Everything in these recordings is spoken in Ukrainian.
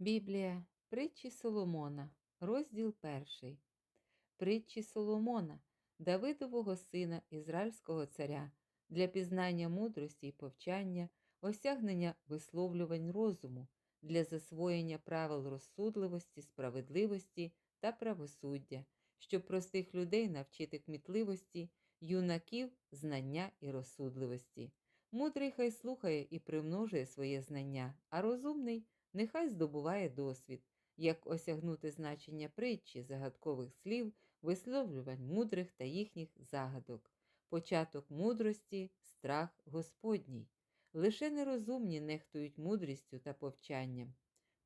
Біблія, притчі Соломона, розділ перший. Притчі Соломона, Давидового сина Ізраїльського царя, для пізнання мудрості й повчання, осягнення висловлювань розуму, для засвоєння правил розсудливості, справедливості та правосуддя, щоб простих людей навчити кмітливості, юнаків знання і розсудливості. Мудрий хай слухає і примножує своє знання, а розумний нехай здобуває досвід, як осягнути значення притчі, загадкових слів, висловлювань мудрих та їхніх загадок, початок мудрості, страх Господній. Лише нерозумні нехтують мудрістю та повчанням.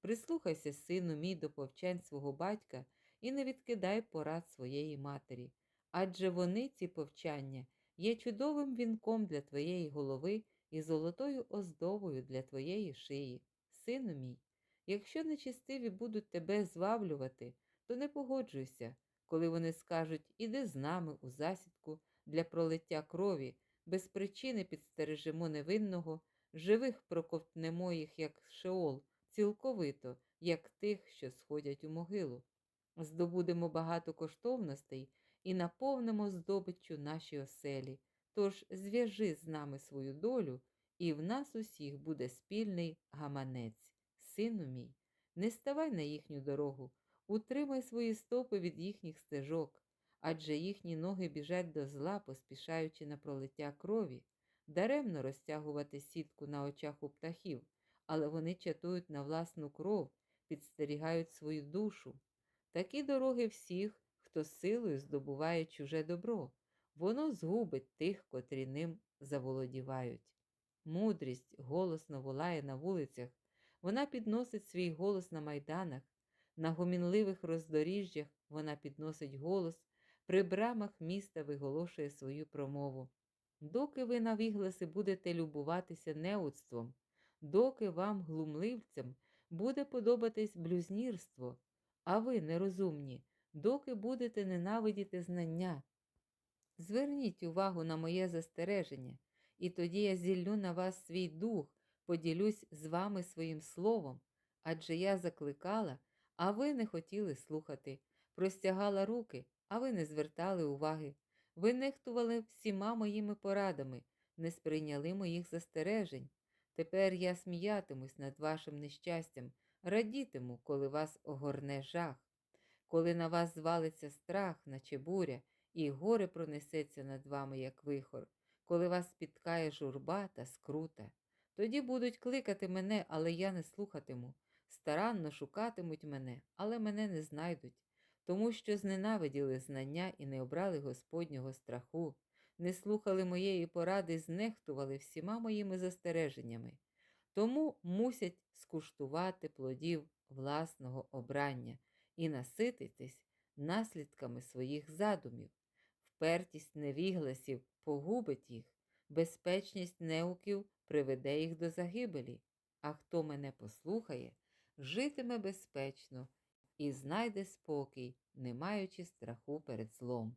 Прислухайся, сину мій, до повчань свого батька і не відкидай порад своєї матері, адже вони, ці повчання, є чудовим вінком для твоєї голови і золотою оздобою для твоєї шиї. Сину мій, якщо нечистиві будуть тебе зваблювати, то не погоджуйся, коли вони скажуть іди з нами у засідку для пролиття крові, без причини підстережемо невинного, живих проковтнемо їх, як шеол, цілковито, як тих, що сходять у могилу. Здобудемо багато коштовностей і наповнимо здобиччю наші оселі. Тож зв'яжи з нами свою долю, і в нас усіх буде спільний гаманець. Сину мій, не ставай на їхню дорогу, утримай свої стопи від їхніх стежок, адже їхні ноги біжать до зла, поспішаючи на пролиття крові, даремно розтягувати сітку на очах у птахів, але вони чатують на власну кров, підстерігають свою душу. Такі дороги всіх, хто силою здобуває чуже добро, воно згубить тих, котрі ним заволодівають. Мудрість голосно волає на вулицях, вона підносить свій голос на майданах, на гомінливих роздоріжжях вона підносить голос, при брамах міста виголошує свою промову. Доки ви на вігласи будете любуватися неудством, доки вам, глумливцям, буде подобатись блюзнірство, а ви, нерозумні, доки будете ненавидіти знання. Зверніть увагу на моє застереження, і тоді я зіллю на вас свій дух, поділюсь з вами своїм словом, адже я закликала, а ви не хотіли слухати, простягала руки, а ви не звертали уваги. Ви нехтували всіма моїми порадами, не сприйняли моїх застережень. Тепер я сміятимусь над вашим нещастям, радітиму, коли вас огорне жах, коли на вас звалиться страх, наче буря, і горе пронесеться над вами, як вихор, коли вас спіткає журба та скрута. Тоді будуть кликати мене, але я не слухатиму, старанно шукатимуть мене, але мене не знайдуть, тому що зненавиділи знання і не обрали Господнього страху, не слухали моєї поради, знехтували всіма моїми застереженнями, тому мусять скуштувати плодів власного обрання і насититись наслідками своїх задумів. Впертість невігласів погубить їх, безпечність неуків приведе їх до загибелі, а хто мене послухає, житиме безпечно і знайде спокій, не маючи страху перед злом.